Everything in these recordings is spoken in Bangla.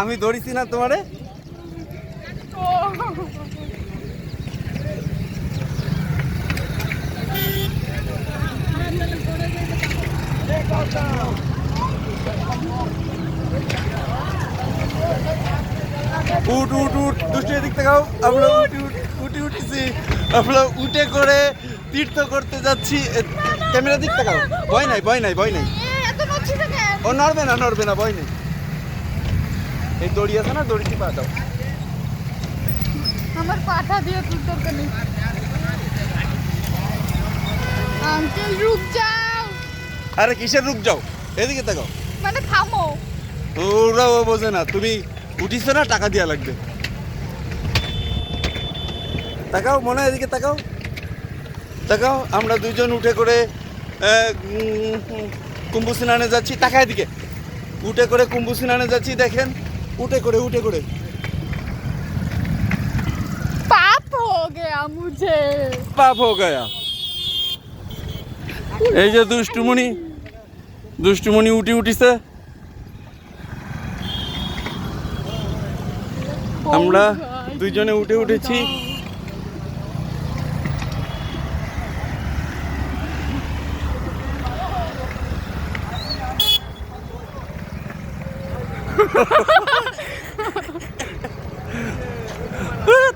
আমি ধরিছি না তোমারে? উঠ উঠ উঠ দুষ্টু এদিক তাকাও। আমরা উঠি উঠি উঠি উঠেছি। আমরা উঠে করে তীর্থ করতে যাচ্ছি। ক্যামেরা দিক তাকাও ভয় নাই ভয় নাই ভয় নাই। ও নড়বে না নড়বে না ভয় নেই। এই দড়ি আছে না দড়িটি পা দাও। আমার পাঠা দিয়ে তুই দরকার নেই। আঙ্কেল রুক যাও। আরে কিসের রুক যাও? এদিকে তাকাও। মানে থামো। ওরা ও বোঝে না তুমি উঠিস না টাকা দেওয়া লাগবে। তাকাও মনে হয় এদিকে তাকাও। দেখাও আমরা দুজন উঠে করে কুম্ভ স্নানে যাচ্ছি। তাকায় দিকে উঠে করে কুম্ভু স্নানে যাচ্ছি দেখেন। উঠে করে উঠে করে। পাপ হো গয়া মুঝে। পাপ হো গয়া। এই যে দুষ্টুমণি দুষ্টুমণি উঠি উঠিছে। আমরা দুইজনে উঠে উঠেছি।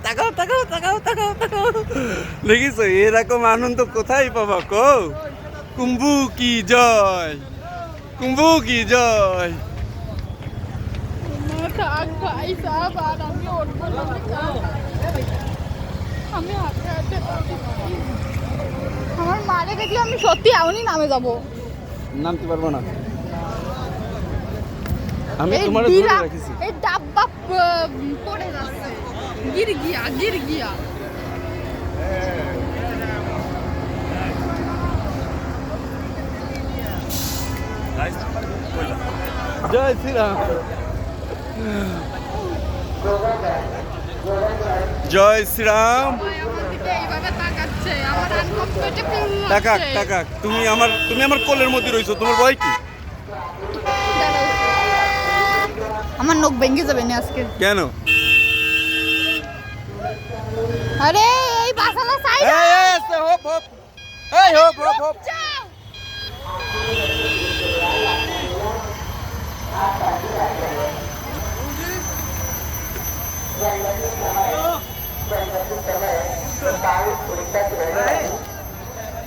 তাকাও তাকাও তাকাও তাকাও তাকাও। দেখিস এরকম আনন্দ কোথায় পাবা কো কুম্ভু কি জয়? কুম্ভু কি জয়? থাক ভাই সাহেব আর আমি উঠবো না আমি হাতে হাতে আমার মারে দেখলে আমি সত্যি এমনই নামে যাব। নামতে পারব না। আমি তোমার রেখেছি। এই ডাব্বা পড়ে যাচ্ছে। গির গিয়া গির গিয়া জয় শ্রীরাম। জয় শ্রীরাম। সবাই আমার দিকে এইভাবে তাকাচ্ছে আমার আনকমফোর্টেবল টাকা টাকা তুমি আমার তুমি আমার কোলের মধ্যে রইছো তোমার ভয় কি? আমার নখ ভেঙে যাবে না আজকে কেন আরে এই বাসালা সাইড এই, এই, আস্তে, হপ হপ এই হপ হপ হপ যাও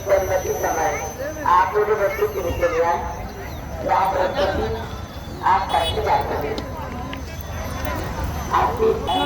जन्मति समय आप लोग बच्चे की निकलिया राम बृहस्पति आप करते जाते हैं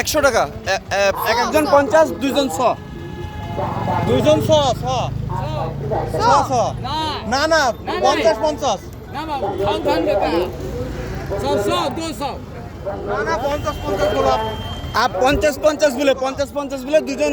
একশো টাকা। এক একজন পঞ্চাশ, দুইজন ছ দুইজন ছ ছ না না, পঞ্চাশ পঞ্চাশ। পঞ্চাশ পঞ্চাশ বলে। পঞ্চাশ পঞ্চাশ বলে দুজন